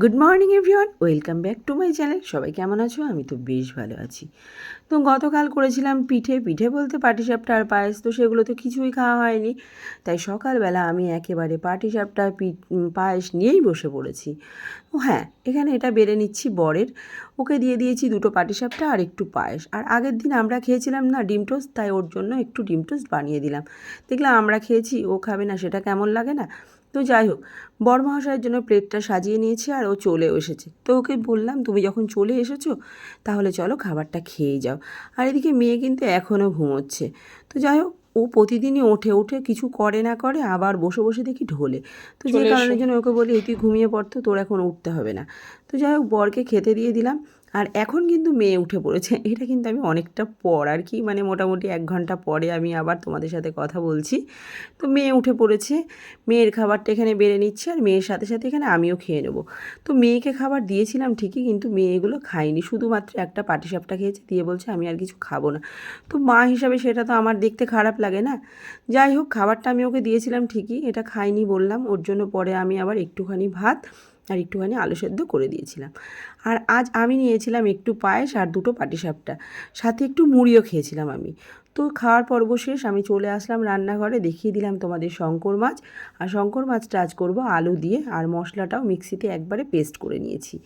Good morning everyone welcome back to my channel সবাই কেমন আছো? আমি তো বেশ ভালো আছি। তো গতকাল করেছিলাম পিঠে। পিঠে বলতে পাটিসাপটা আর পায়েস, তো সেগুলো তো কিছুই খাওয়া হয়নি। তাই সকালবেলা আমি একেবারে পাটিসাপটা পায়েস নিয়েই বসে পড়েছি। ও হ্যাঁ এখানে এটা বেড়ে নিচ্ছি বরের। ওকে দিয়ে দিয়েছি দুটো পাটিসাপটা আর একটু পায়েস। আর আগের দিন আমরা খেয়েছিলাম না ডিম টোস্ট, তাই ওর জন্য একটু ডিম টোস্ট বানিয়ে দিলাম। দেখলাম আমরা খেয়েছি, ও খাবে না, সেটা কেমন লাগে না? তো যাই হোক বরমহাশয়ের জন্য প্লেটটা সাজিয়ে নিয়েছি আর ও চলেও এসেছে। তো ওকে বললাম তুমি যখন চলে এসেছ তাহলে চলো খাবারটা খেয়ে যাও। আর এদিকে মেয়ে কিন্তু এখনও ঘুমোচ্ছে। তো যাই হোক ও প্রতিদিনই ওঠে ওঠে কিছু করে না করে আবার বসে বসে দেখি ঢোলে। তো যে কারণের জন্য ওকে বলি "এই তুই ঘুমিয়ে পড়তো তোর এখন উঠতে হবে না। তো যাই হোক বরকে খেতে দিয়ে দিলাম। আর এখন কিন্তু মেয়ে উঠে পড়েছে। এটা কিন্তু আমি অনেকটা পর আর কি মানে মোটামুটি এক ঘণ্টা পরে আমি আবার তোমাদের সাথে কথা বলছি। তো মেয়ে উঠে পড়েছে, মেয়ের খাবারটা এখানে বেড়ে নিচ্ছে আর মেয়ের সাথে সাথে এখানে আমিও খেয়ে নেব। তো মেয়েকে খাবার দিয়েছিলাম ঠিকই, কিন্তু মেয়ে এগুলো খায়নি। শুধুমাত্র একটা পাটিসাপটা খেয়েছে, দিয়ে বলছে আমি আর কিছু খাব না। তো মা হিসাবে সেটা তো আমার দেখতে খারাপ লাগে না। যাই হোক, খাবারটা আমি ওকে দিয়েছিলাম ঠিকই, এটা খাইনি বললাম। ওর জন্য পরে আমি আবার একটুখানি ভাত আর একটুখানি আলু সেদ্ধ করে দিয়েছিলাম। আর আজ আমি নিয়েছিলাম একটু পায়েস আর দুটো পাটিসাপটা। সাথে একটু মুড়িও খেয়েছিলাম আমি। তো খাওয়ার পর্ব শেষ, আমি চলে আসলাম রান্নাঘরে, দেখিয়ে দিলাম তোমাদের শঙ্কর মাছ। আর শঙ্কর মাছটা আজ করব আলু দিয়ে, আর মশলাটাও মিক্সিতে একবারে পেস্ট করে নিয়েছি।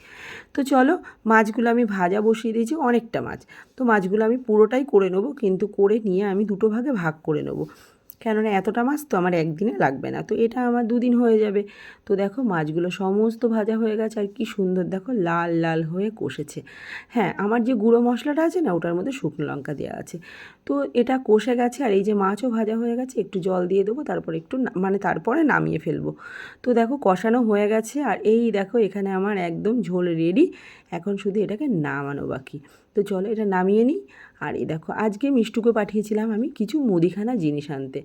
তো চলো, মাছগুলো আমি ভাজা বসিয়ে দিয়েছি অনেকটা মাছ। তো মাছগুলো আমি পুরোটাই করে নেব, কিন্তু করে নিয়ে আমি দুটো ভাগে ভাগ করে নেব। কেননা এতটা মাছ তো আমার একদিনে লাগবে না। তো এটা আমার দুদিন হয়ে যাবে। তো দেখো মাছগুলো সমস্ত ভাজা হয়ে গেছে আর কি সুন্দর দেখো লাল লাল হয়ে কষেছে। হ্যাঁ আমার যে গুঁড়ো মশলাটা আছে না ওটার মধ্যে শুকনো লঙ্কা দেওয়া আছে। তো এটা কষে গেছে আর এই যে মাছও ভাজা হয়ে গেছে, একটু জল দিয়ে দেবো, তারপর একটু মানে তারপরে নামিয়ে ফেলব। তো দেখো কষানো হয়ে গেছে আর এই দেখো এখানে আমার একদম ঝোল রেডি এখন শুধু এটাকে নামানো বাকি। তো চলো এটা নামিয়ে নিই। আর এই দেখো, আজকে মিষ্টুকে পাঠিয়েছিলাম আমি কিছু মুদিখানা জিনিস আনতে।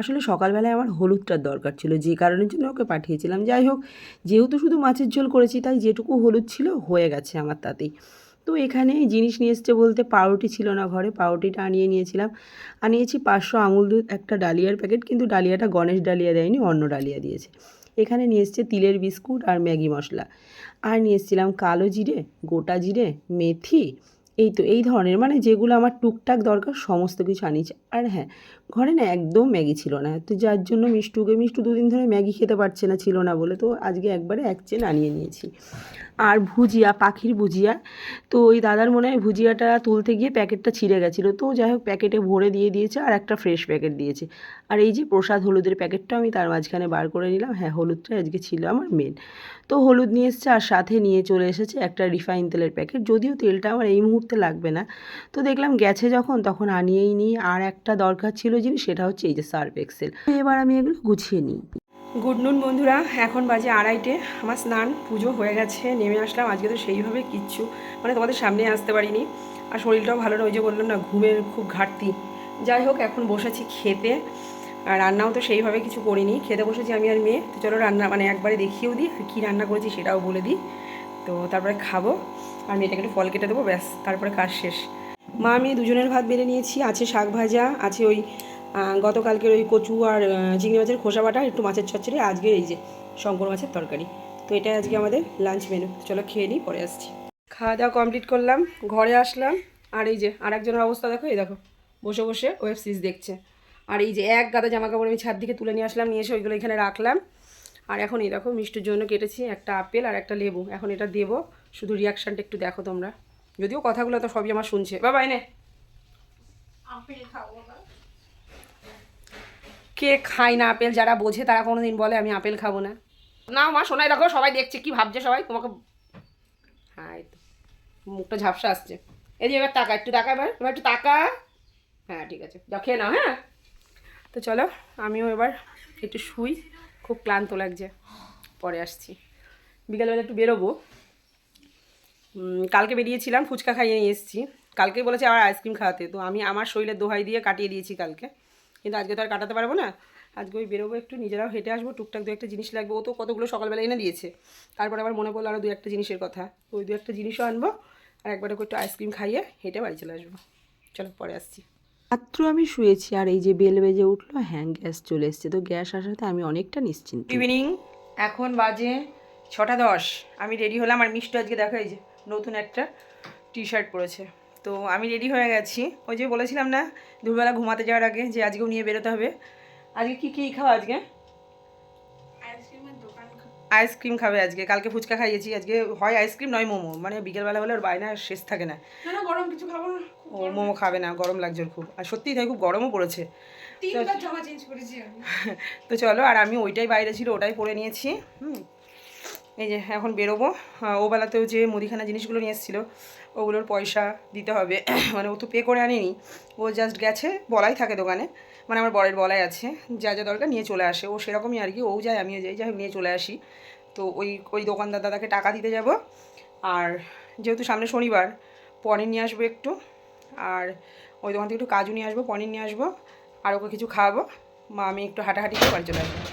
আসলে সকালবেলায় আমার হলুদটার দরকার ছিল, যে কারণের জন্য ওকে পাঠিয়েছিলাম। যাই হোক, যেহেতু শুধু মাছের ঝোল করেছি, তাই যেটুকু হলুদ ছিল হয়ে গেছে আমার তাতেই। তো এখানে জিনিস নিয়ে এসছে বলতে পাউরুটি ছিল না ঘরে, পাউরুটিটা আনিয়ে নিয়েছিলাম। আনিয়েছি পাঁচশো আঙুল দুধ, একটা ডালিয়ার প্যাকেট, কিন্তু ডালিয়াটা গণেশ ডালিয়া দেয়নি অন্য ডালিয়া দিয়েছে। এখানে নিয়ে এসছে তিলের বিস্কুট আর ম্যাগি মশলা। আর নিয়ে এসেছিলাম কালো জিরে, গোটা জিরে, মেথি এই তো, এই ধরনের মানে যেগুলো আমার টুকটাক দরকার, সমস্ত কিছু আনিয়েছি। আর হ্যাঁ ঘরে না একদম ম্যাগি ছিল না, তো যার জন্য মিষ্টুকে, মিষ্টু দুদিন ধরে ম্যাগি খেতে পারছে না, ছিল না বলে তো আজকে একবারে এক চেন আনিয়ে নিয়েছি। আর ভুজিয়া, পাখির ভুজিয়া। তো ওই দাদার মনে হয় ভুজিয়াটা তুলতে গিয়ে প্যাকেটটা ছিঁড়ে গেছিল। তো যাই হোক, প্যাকেটে ভরে দিয়ে দিয়েছে আর একটা ফ্রেশ প্যাকেট দিয়েছে। আর এই যে প্রসাদ হলুদের প্যাকেটটা আমি তার মাঝখানে বার করে নিলাম। হ্যাঁ হলুদটা আজকে ছিল আমার মেন তো হলুদ নিয়ে এসছে আর সাথে নিয়ে চলে এসেছে একটা রিফাইন তেলের প্যাকেট। যদিও তেলটা আমার এই মুহূর্তে লাগবে না। তো দেখলাম গেছে যখন, তখন আনিয়েই নিই। আর একটা দরকার ছিল জিনিস, সেটা হচ্ছে এই যে সার্ফ এক্সেল এবার আমি এগুলো গুছিয়ে নিই। গুড নুন বন্ধুরা, এখন বাজে আড়াইটে, আমার স্নান, পুজো হয়ে গেছে, নেমে আসলাম, আজকে তো সেইভাবে কিচ্ছু মানে তোমাদের সামনে আসতে পারিনি, আর শরীরটাও ভালো না ওই যে বললাম না, ঘুমের খুব ঘাটতি, যাই হোক, এখন বসেছি খেতে, আর রান্নাও তো সেইভাবে কিছু করিনি, খেতে বসেছি আমি আর মেয়ে, তো চলো রান্না মানে একবারে দেখিয়েও দিই, আর কী রান্না করেছি সেটাও বলে দিই, তো তারপরে খাব, আর মেয়েটাকে একটু ফল কেটে দেবো, ব্যাস, তারপরে কাজ শেষ, মা, আমি দুজনের ভাত বেড়ে নিয়েছি, আছে শাক ভাজা, আছে ওই গতকালকের ওই কচু আর চিংড়ি মাছের খোসা বাটা, একটু মাছের চচ্চড়ি আজকে এই যে শঙ্কর মাছের তরকারি। তো এটাই আজকে আমাদের লাঞ্চ মেনু চলো খেয়ে নিই, পরে আসছি। খাওয়া দাওয়া কমপ্লিট করলাম, ঘরে আসলাম, আর এই যে আর একজনের অবস্থা দেখো, এই দেখো, বসে বসে ওয়েব সিরিজ দেখছে। আর এই যে এক গাদা জামা কাপড় আমি ছাদ দিকে তুলে নিয়ে আসলাম, নিয়ে এসে ওইগুলো এখানে রাখলাম। আর এখন এই দেখো, মিষ্টির জন্য কেটেছি একটা আপেল আর একটা লেবু। এখন এটা দেবো, শুধু রিয়াকশানটা একটু দেখো তোমরা। যদিও কথাগুলো তো সবই আমার শুনছে। বাবা, এনে। কে খায় না আপেল, যারা বোঝে তারা কোনো দিন বলে, আমি আপেল খাব না। না মা শোনাই দেখো, সবাই দেখছে, কি ভাবছে সবাই? তোমাকে হ্যাঁ এই তো। মুখটা ঝাপসা আসছে। এই যে, এবার টাকা, একটু টাকা এবার এবার একটু টাকা। হ্যাঁ ঠিক আছে। যাও, খেয়ে নাও হ্যাঁ? তো চলো, আমিও এবার একটু শুই। খুব ক্লান্ত লাগছে। পরে আসছি। বিকালবেলা একটু বেরোবো। কালকে বেরিয়েছিলাম, ফুচকা খাইয়ে নিয়ে এসেছি। কালকেই বলেছে আবার আইসক্রিম খাওয়াতে। তো আমি আমার শরীরের দোহাই দিয়ে কাটিয়ে দিয়েছি কালকে। কিন্তু আজকে তো আর কাটাতে পারব না। আজকে ওই বেরোবো একটু নিজেরাও হেঁটে আসব টুকটাক দু একটা জিনিস লাগবে। ও তো কতগুলো সকালবেলা এনে দিয়েছে। তারপরে আবার মনে পড়ল আরও দু একটা জিনিসের কথা। ওই দু একটা জিনিসও আনব আর একবার করে একটু আইসক্রিম খাইয়ে হেঁটে বাড়ি চলে আসব। চলো পরে আসছি। মাত্র আমি শুয়েছি আর এই যে বেল বেজে উঠল হ্যাঁ গ্যাস চলে এসছে। তো গ্যাস আসাতে আমি অনেকটা নিশ্চিন্ত। ইভিনিং এখন বাজে ছটা দশ। আমি রেডি হলাম আর মিষ্টি আজকে দেখো এই যে নতুন একটা টি শার্ট পরেছে। তো আমি রেডি হয়ে গেছি। ওই যে বলেছিলাম না দুপুরবেলা ঘুমাতে যাওয়ার আগে যে আজকেও নিয়ে বেরোতে হবে। আজকে কী কী খাও আজকে? আইসক্রিম খাবে আজকে। কালকে ফুচকা খাইয়েছি। আজকে হয় আইসক্রিম নয় মোমো। মানে বিকেলবেলা হলে ওর বায়না শেষ থাকে না। গরম কিছু খাব না। ও মোমো খাবে না গরম লাগছে ওর খুব। আর সত্যিই তাই খুব গরমও পড়েছে। তো চলো আর আমি ওইটাই বাইরে ছিল ওটাই পরে নিয়েছি। হুম এই যে এখন বেরোবো। আহ, ও বেলাতেও যে মুদিখানা জিনিসগুলো নিয়ে এসেছিল ওগুলোর পয়সা দিতে হবে। মানে ও তো পে করে আনেনি। ও জাস্ট গেছে বলাই থাকে দোকানে। মানে আমার বরের বলাই আছে যা যা দরকার নিয়ে চলে আসে। ও সেরকমই আর কি ও যায় আমিও যাই যাই নিয়ে চলে আসি। তো ওই ওই দোকানদার দাদাকে টাকা দিতে যাব। আর যেহেতু সামনে শনিবার পনির নিয়ে আসব একটু। আর ওই দোকান থেকে একটু কাজু নিয়ে আসব পনির নিয়ে আসব। আর ওকে কিছু খাওয়াবো। মা আমি একটু হাঁটাহাঁটি করে বাড়ি চলে আসব।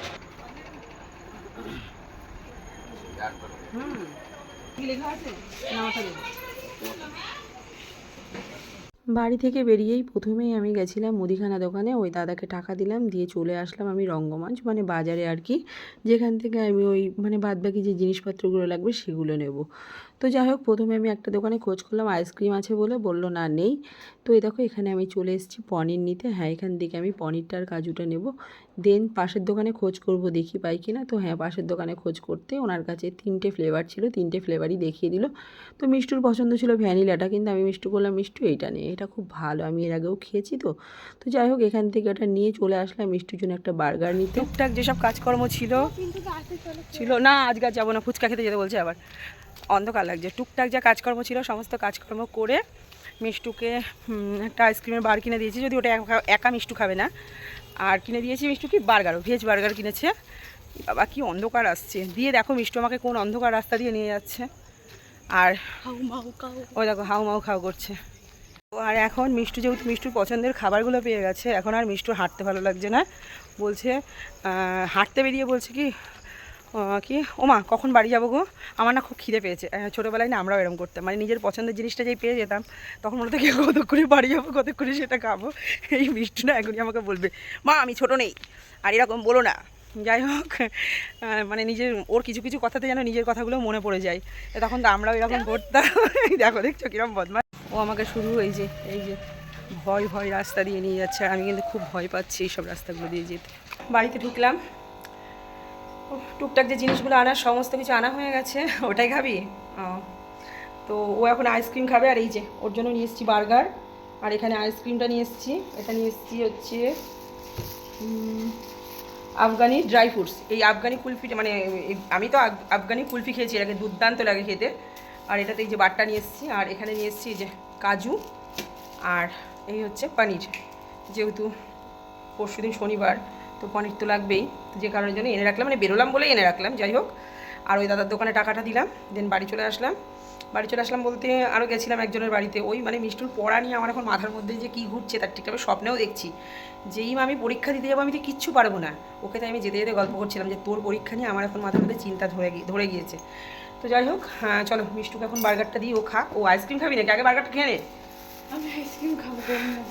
বাড়ি থেকে বেরিয়েই প্রথমেই আমি গেছিলাম মুদিখানা দোকানে। ওই দাদাকে টাকা দিলাম, দিয়ে চলে আসলাম আমি রঙ্গমঞ্চ মানে বাজারে আর কি। যেখান থেকে আমি ওই মানে বাদবাকি যে জিনিসপত্রগুলো লাগবে সেগুলো নেব। তো যাই হোক, প্রথমে আমি একটা দোকানে খোঁজ করলাম, আইসক্রিম আছে বলে বলল, না, নেই। তো এই দেখো, এখানে আমি চলে এসেছি পনির নিতে। হ্যাঁ এখান থেকে আমি পনিরটা আর কাজুটা নেব। দেন পাশের দোকানে খোঁজ করব, দেখি পাই কি না তো হ্যাঁ পাশের দোকানে খোঁজ করতে ওনার কাছে তিনটে ফ্লেভার ছিল, তিনটে ফ্লেভারই দেখিয়ে দিল। তো মিষ্টুর পছন্দ ছিল ভ্যানিলাটা, কিন্তু আমি মিষ্টু করলাম মিষ্টু, এইটা নিয়ে এটা খুব ভালো, আমি এর আগেও খেয়েছি তো। তো যাই হোক, এখান থেকে এটা নিয়ে চলে আসলাম মিষ্টির জন্য একটা বার্গার নিতে। টুকটাক যেসব কাজকর্ম ছিল ছিল না আজকে যাব না, ফুচকা খেতে যেতে বলছে আবার। অন্ধকার লাগছে। টুকটাক যা কাজকর্ম ছিল, সমস্ত কাজকর্ম করে মিষ্টুকে একটা আইসক্রিমের বার কিনে দিয়েছি যদি ওটা একা- একা মিষ্টু খাবে না। আর কিনে দিয়েছি মিষ্টু কি? বার্গারও ভেজ বার্গার কিনেছে। বাবা কি অন্ধকার আসছে। দিয়ে দেখো মিষ্টু আমাকে কোন অন্ধকার রাস্তা দিয়ে নিয়ে যাচ্ছে। আর হাউ মাউ কাউ। ও দেখো হাউ মাউ খাও করছে। আর এখন মিষ্টু যেহেতু মিষ্টুর পছন্দের খাবারগুলো পেয়ে গেছে এখন আর মিষ্টুর হাঁটতে ভালো লাগছে না। বলছে হাঁটতে বেরিয়ে বলছে কি কি? ওমা, কখন বাড়ি যাব গো? আমার না খুব খিদে পেয়েছে। ছোটোবেলায় না আমরাও এরকম করতাম। মানে নিজের পছন্দের জিনিসটা যেই পেয়ে যেতাম, তখন মনে কি কত করে বাড়ি যাব কত করে সেটা খাব? এই মিষ্টু না এখনই আমাকে বলবে, মা, আমি ছোটো নেই। আর এরকম বলো না। যাই হোক মানে নিজের, ওর কিছু কিছু কথাতে যেন নিজের কথাগুলো মনে পড়ে যায়। তখন তো আমরাও এরকম করতাম। দেখো, দেখছ কিরম বদমাস। ও আমাকে শুরু এই যে এই যে ভয় ভয় রাস্তা দিয়ে নিয়ে যাচ্ছে। আর আমি কিন্তু খুব ভয় পাচ্ছি এইসব রাস্তাগুলো দিয়ে যেতে। বাড়িতে ঢুকলাম। টুকটাক যে জিনিসগুলো আনার, সমস্ত কিছু আনা হয়ে গেছে, ওটাই খাবি? তো ও এখন আইসক্রিম খাবে, আর এই যে, ওর জন্য নিয়ে এসেছি বার্গার আর এখানে আইসক্রিমটা নিয়ে এসেছি। এটা নিয়ে এসেছি হচ্ছে আফগানি ড্রাই ফ্রুটস এই আফগানি কুলফিটা মানে আমি তো আফগানি কুলফি খেয়েছি, এটাকে দুর্দান্ত লাগে খেতে। আর এটাতে এই যে বাটটা নিয়ে এসেছি, আর এখানে নিয়ে এসেছি যে কাজু, আর এই হচ্ছে পনির। যেহেতু পরশুদিন শনিবার তো পনির তো লাগবেই যে কারণের জন্য এনে রাখলাম মানে বেরোলাম বলেই এনে রাখলাম যাই হোক। আর ওই দাদার দোকানে টাকাটা দিলাম দেন বাড়ি চলে আসলাম। বাড়ি চলে আসলাম বলতে আরও গেছিলাম একজনের বাড়িতে ওই মানে মিষ্টুর পড়া নিয়ে আমার এখন মাথার মধ্যে যে কী ঘুরছে তার ঠিকঠাক স্বপ্নেও দেখছি। যেই আমি পরীক্ষা দিতে যাব আমি তো কিচ্ছু পারব না ওকে তাই আমি যেতে যেতে গল্প করছিলাম যে তোর পরীক্ষা নিয়ে আমার এখন মাথার মধ্যে চিন্তা ধরে গিয়ে ধরে গিয়েছে। তো যাই হোক হ্যাঁ চলো মিষ্টুকে এখন বার্গারটা দিই ও খাক ও আইসক্রিম খাবি নাকি? আগে বার্গারটা খেয়ে নে। আমি আইসক্রিম খাব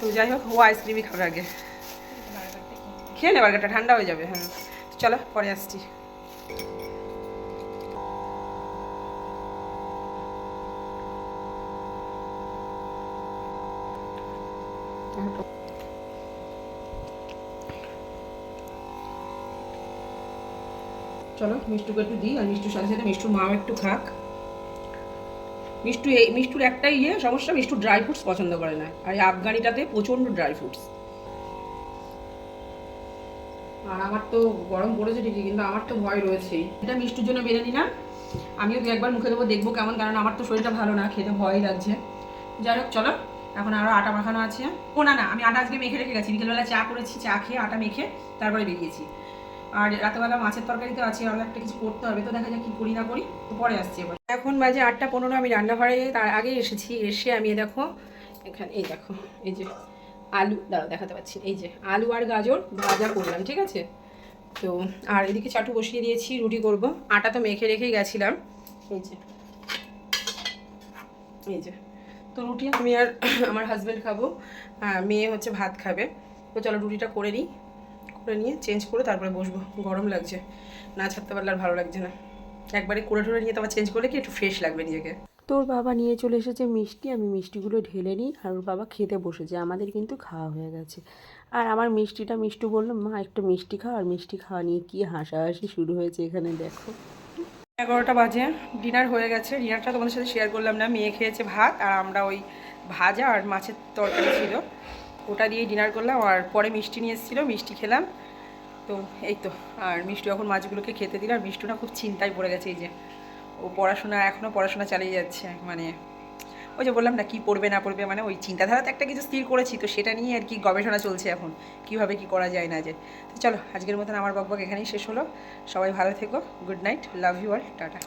তো যাই হোক ও আইসক্রিমই খাবে আগে। খেয়ে নে, বার্গারটা ঠান্ডা হয়ে যাবে হ্যাঁ। চলো, পরে আসছি। চলো, মিষ্টুকে একটু দিই, আর মিষ্টুর সাথে সাথে মিষ্টুর মাও একটু খাক। মিষ্টু এই, মিষ্টুর একটাই ইয়ে সমস্যা, মিষ্টু ড্রাই ফ্রুটস পছন্দ করে না। আর আফগানিটাতে প্রচণ্ড ড্রাই ফ্রুটস আর আমার তো গরম পড়েছে ঠিকই, কিন্তু আমার তো ভয় রয়েছেই। এটা মিষ্টির জন্য বেড়ে নিলাম। আমিও দু একবার মুখে দেবো, দেখব কেমন, কারণ আমার তো শরীরটা ভালো না, খেতে ভয় লাগছে। যাই হোক, চলো, এখন আরও আটা মাখানো আছে। ও, না না, আমি আটা আজকে মেখে রেখে গেছি। বিকেলবেলা চা করেছি, চা খেয়ে আটা মেখে তারপরে বেরিয়েছি। আর রাতেবেলা মাছের তরকারি তো আছে আরও একটা কিছু করতে হবে, তো দেখা যাক কী করি না করি। তো পরে আসছি এবার। এখন বাজে আটটা পনেরো, আমি রান্নাঘরে তার আগে এসেছি, এসে আমি দেখো, এখানে, এই দেখো, এই যে আলু, দাঁড়াও দেখাতে পাচ্ছি। এই যে আলু আর গাজর ভাজা করলাম, ঠিক আছে? তো আর এদিকে চাটু বসিয়ে দিয়েছি, রুটি করব। আটা তো মেখে রেখেই গেছিলাম। এই যে এই যে। তো রুটি আমি আর আমার হাজব্যান্ড খাব মেয়ে হচ্ছে ভাত খাবে। তো চলো রুটিটা করে নিই, করে নিয়ে চেঞ্জ করে তারপরে বসবো। গরম লাগছে। না ছাড়তে পারলে আর ভালো লাগছে না। একবারে করে ঠরে নিয়ে তোমার চেঞ্জ করলে কি একটু ফ্রেশ লাগবে নিজেকে। তোর বাবা নিয়ে চলে এসেছে মিষ্টি, আমি মিষ্টিগুলো ঢেলে নিই আর ওর বাবা খেতে বসেছে, আমাদের কিন্তু খাওয়া হয়ে গেছে। আর আমার মিষ্টিটা মিষ্টু বলল, মা, একটু মিষ্টি খাও আর মিষ্টি খাওয়া নিয়ে কী হাসাহাসি শুরু হয়েছে এখানে, দেখো। এগারোটা বাজে, ডিনার হয়ে গেছে। ডিনারটা তোমাদের সাথে শেয়ার করলাম না, মেয়ে খেয়েছে ভাত আর আমরা ওই ভাজা আর মাছের তরকারি ছিল। ওটা দিয়ে ডিনার করলাম আর পরে মিষ্টি নিয়ে এসেছিল, মিষ্টি খেলাম। তো এই তো, আর মিষ্টি এখন মাছগুলোকে খেতে দিল আর মিষ্টু না খুব চিন্তায় পড়ে গেছে এই যে। ও পড়াশোনা এখনও পড়াশোনা চালিয়ে যাচ্ছে মানে ওই যে বললাম না, কি পড়বে, না পড়বে মানে ওই চিন্তাধারাতে একটা কিছু স্থির করেছি, তো সেটা নিয়ে আর কি গবেষণা চলছে এখন, কীভাবে কী করা যায়, না যে তো চলো, আজকের মতন আমার বকবক এখানেই শেষ হলো। সবাই ভালো থেকো গুড নাইট লাভ ইউ আর টাটা।